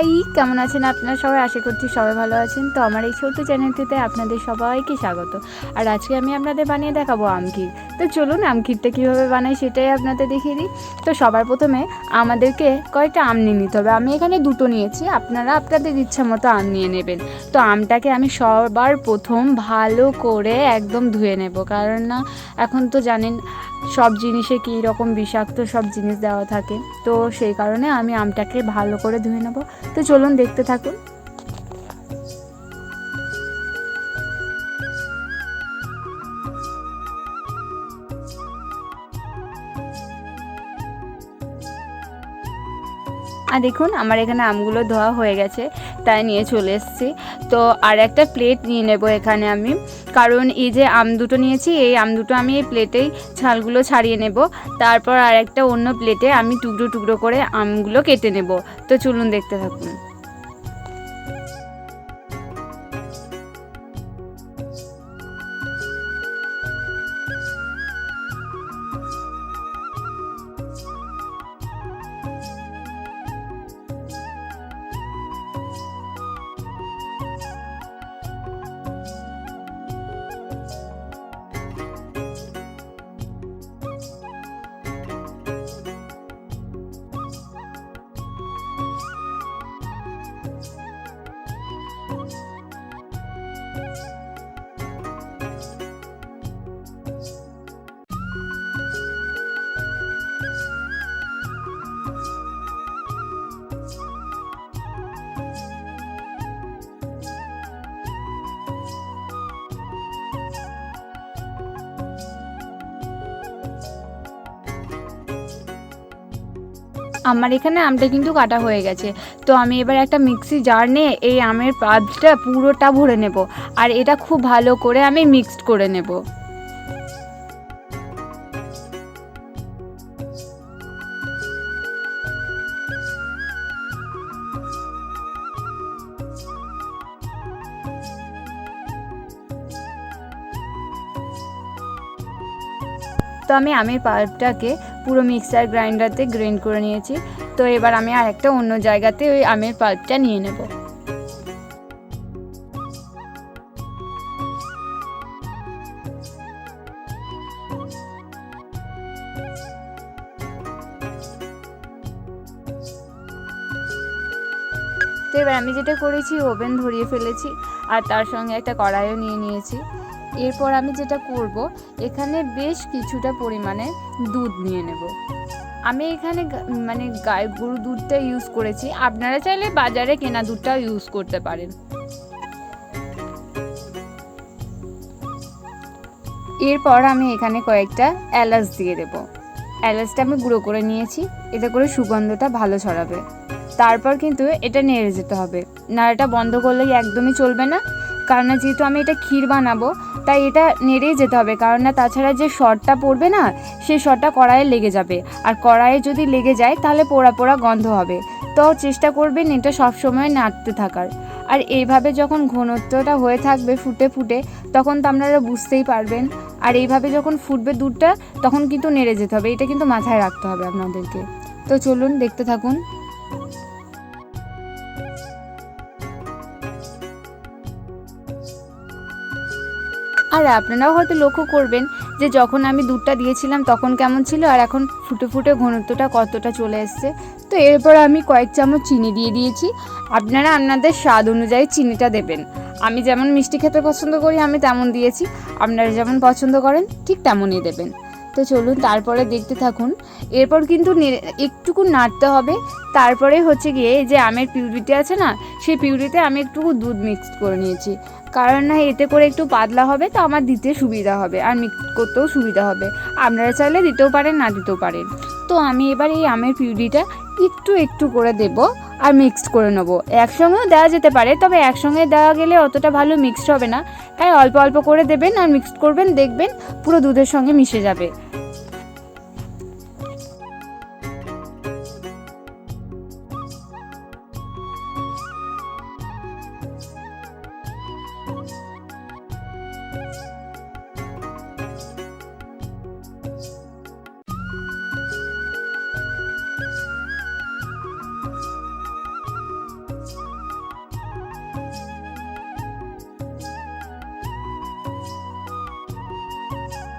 High, কেমন আছেন আপনারা সবাই? আশা করছি সবাই ভালো আছেন। তো আমার এই ছোট্ট চ্যানেলটিতে আপনাদের সবাইকে স্বাগত। আর আজকে আমি আপনাদের বানিয়ে দেখাবো আমক্ষীর তো চলুন আমক্ষীরটা কীভাবে বানাই সেটাই আপনাদের দেখিয়ে দিই। তো সবার প্রথমে আমাদেরকে কয়েকটা আম নিয়ে নিতে হবে। আমি এখানে দুটো নিয়েছি। আপনারা আপনাদের ইচ্ছা মতো আম নিয়ে নেবেন। তো আমটাকে আমি সবার প্রথম ভালো করে একদম ধুয়ে নেব। কারণ না, এখন তো জানেন, সব জিনিসে কী রকম বিষাক্ত সব জিনিস দেওয়া থাকে। তো সেই কারণে আমি আমটাকে ভালো করে ধুয়ে নেব। তো চলুন দেখতে থাকুন। আর দেখুন, আমার এখানে আমগুলো ধোয়া হয়ে গেছে, তাই নিয়ে চলে এসেছি। তো আর একটা প্লেট নিয়ে নেব এখানে আমি। কারণ এই যে আম দুটো নিয়েছি, এই আম দুটো আমি এই প্লেটেই ছালগুলো ছাড়িয়ে নেব। তারপর আর একটা অন্য প্লেটে আমি টুকরো টুকরো করে আমগুলো কেটে নেব। তো চলুন দেখতে থাকুন। আমার এখানে আমটা কিন্তু কাটা হয়ে গেছে। তো আমি এবার একটা মিক্সি জার নিয়ে এই আমের পাতটা পুরোটা ভরে নেব। আর এটা খুব ভালো করে আমি মিক্সড করে নেব। তো আমি আমের পাল্পটাকে পুরো মিক্সার গ্রাইন্ডারতে গ্রাইন্ড করে নিয়েছি। তো এবার আমি আর একটা অন্য জায়গাতে ওই আমের পাল্পটা নিয়ে নেব। তো এবার আমি যেটা করেছি, ওভেন ধরিয়ে ফেলেছি আর তার সঙ্গে একটা কড়াইও নিয়ে নিয়েছি। এরপর আমি যেটা করব, এখানে বেশ কিছুটা পরিমাণে দুধ নিয়ে নেব। আমি এখানে মানে গায়ে গরু দুধটা ইউজ করেছি। আপনারা চাইলে বাজারে কেনা দুধটাও ইউজ করতে পারেন। এরপর আমি এখানে কয়েকটা এলাচ দিয়ে দেব। এলাচটা আমি গুঁড়ো করে নিয়েছি। এতে করে সুগন্ধটা ভালো ছড়াবে। তারপর কিন্তু এটা নেড়ে যেতে হবে। নাড়াটা বন্ধ করলে একদমই চলবে না। কারণ যেহেতু আমি এটা ক্ষীর বানাবো, তাই এটা নেড়েই যেতে হবে। কারণ না, তাছাড়া যে শটটা পড়বে না, সেই শটটা কড়াইয়ে লেগে যাবে। আর কড়াইয়ে যদি লেগে যায়, তাহলে পোড়া পোড়া গন্ধ হবে। তো চেষ্টা করবেন এটা সবসময় নাড়তে থাকার। আর এইভাবে যখন ঘনত্বটা হয়ে থাকবে ফুটে ফুটে, তখন তো আপনারা বুঝতেই পারবেন। আর এইভাবে যখন ফুটবে দুধটা, তখন কিন্তু নেড়ে যেতে হবে। এটা কিন্তু মাথায় রাখতে হবে আপনাদেরকে। তো চলুন, দেখতে থাকুন। আর আপনারাও হয়তো লক্ষ্য করবেন যে যখন আমি দুধটা দিয়েছিলাম তখন কেমন ছিল আর এখন ফুটে ফুটে ঘনত্বটা কতটা চলে এসছে। তো এরপর আমি কয়েক চামচ চিনি দিয়ে দিয়েছি। আপনারা আপনাদের স্বাদ অনুযায়ী চিনিটা দেবেন। আমি যেমন মিষ্টি খেতে পছন্দ করি, আমি তেমন দিয়েছি। আপনারা যেমন পছন্দ করেন, ঠিক তেমনই দেবেন। তো চলুন তারপরে দেখতে থাকুন। এরপর কিন্তু একটুকু নাড়তে হবে। তারপরে হচ্ছে গিয়ে যে আমের পিউরিটি আছে না, সেই পিউরিতে আমি একটু দুধ মিক্সড করে নিয়েছি। কারণ না, এতে করে একটু পাতলা হবে, তো আমার দিতে সুবিধা হবে, আর মিক্স করতেও সুবিধা হবে। আপনারা চাইলে দিতেও পারেন, না দিতেও পারেন। তো আমি এবার এই আমের পিউরিটা একটু একটু করে দেব আর মিক্সড করে নেব। একসঙ্গেও দেওয়া যেতে পারে, তবে একসঙ্গে দেওয়া গেলে অতটা ভালো মিক্সড হবে না। তাই অল্প অল্প করে দেবেন আর মিক্সড করবেন, দেখবেন পুরো দুধের সঙ্গে মিশে যাবে।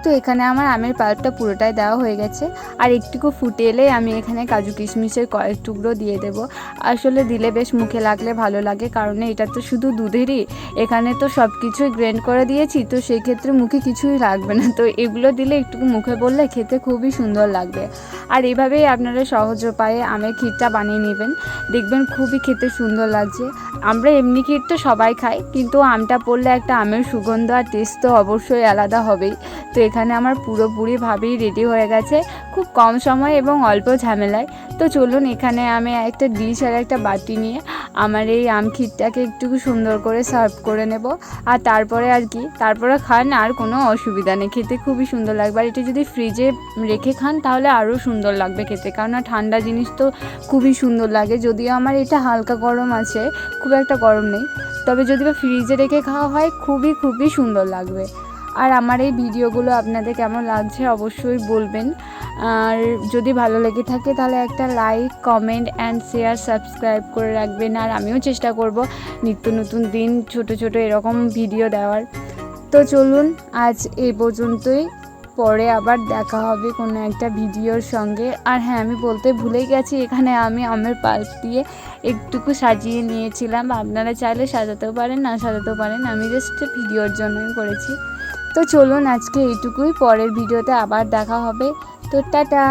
তো এখানে আমার আমের পাল্পটা পুরোটাই দেওয়া হয়ে গেছে। আর একটুকু ফুটে এলে আমি এখানে কাজু কিশমিশের কয়েক টুকরো দিয়ে দেব। আসলে দিলে বেশ মুখে লাগলে ভালো লাগে, কারণ এটা তো শুধু দুধেরই। এখানে তো সব কিছুই গ্রেন্ড করে দিয়েছি, তো সেই ক্ষেত্রে মুখে কিছুই লাগবে না। তো এগুলো দিলে একটু মুখে বললে খেতে খুবই সুন্দর লাগবে। আর এভাবেই আপনারা সহজ উপায়ে আমের ক্ষীরটা বানিয়ে নেবেন। দেখবেন খুবই খেতে সুন্দর লাগছে। আমরা এমনি ক্ষীর তো সবাই খাই, কিন্তু আমটা পড়লে একটা আমের সুগন্ধ আর টেস্ট তো অবশ্যই আলাদা হবেই। তো এখানে আমার পুরোপুরিভাবেই রেডি হয়ে গেছে। খুব কম সময় এবং অল্প ঝামেলায়। তো চলুন এখানে আমি একটা ডিশ আর একটা বাটি নিয়ে আমার এই আম ক্ষীরটাকে একটু সুন্দর করে সার্ভ করে নেব। আর তারপরে আর কি, তারপরে খান আর কোনো অসুবিধা নেই। খেতে খুবই সুন্দর লাগবে। আর এটা যদি ফ্রিজে রেখে খান তাহলে আরও সুন্দর লাগবে খেতে। কারণ ঠান্ডা জিনিস তো খুবই সুন্দর লাগে। যদিও আমার এটা হালকা গরম আছে, খুব একটা গরম নেই। তবে যদি বা ফ্রিজে রেখে খাওয়া হয়, খুবই খুবই সুন্দর লাগবে। আর আমার এই ভিডিওগুলো আপনাদের কেমন লাগছে অবশ্যই বলবেন। আর যদি ভালো লেগে থাকে তাহলে একটা like comment and share subscribe করে রাখবেন। আর আমিও চেষ্টা করব নিত্য নতুন দিন ছোট ছোট এরকম ভিডিও দেওয়ার। তো চলুন আজ এই পর্যন্তই। পরে আবার দেখা হবে কোনো একটা ভিডিওর সঙ্গে। আর হ্যাঁ আমি বলতে ভুলে গেছি, এখানে আমি আমের পাল্প দিয়ে একটুকু সাজিয়ে নিয়েছিলাম। আপনারা চাইলে সাজাতেও পারেন, না সাজাতেও পারেন। আমি জাস্ট ভিডিওর জন্যই করেছি। তো চলুন আজকে এইটুকুই পরের ভিডিওতে আবার দেখা হবে। তো টাটা!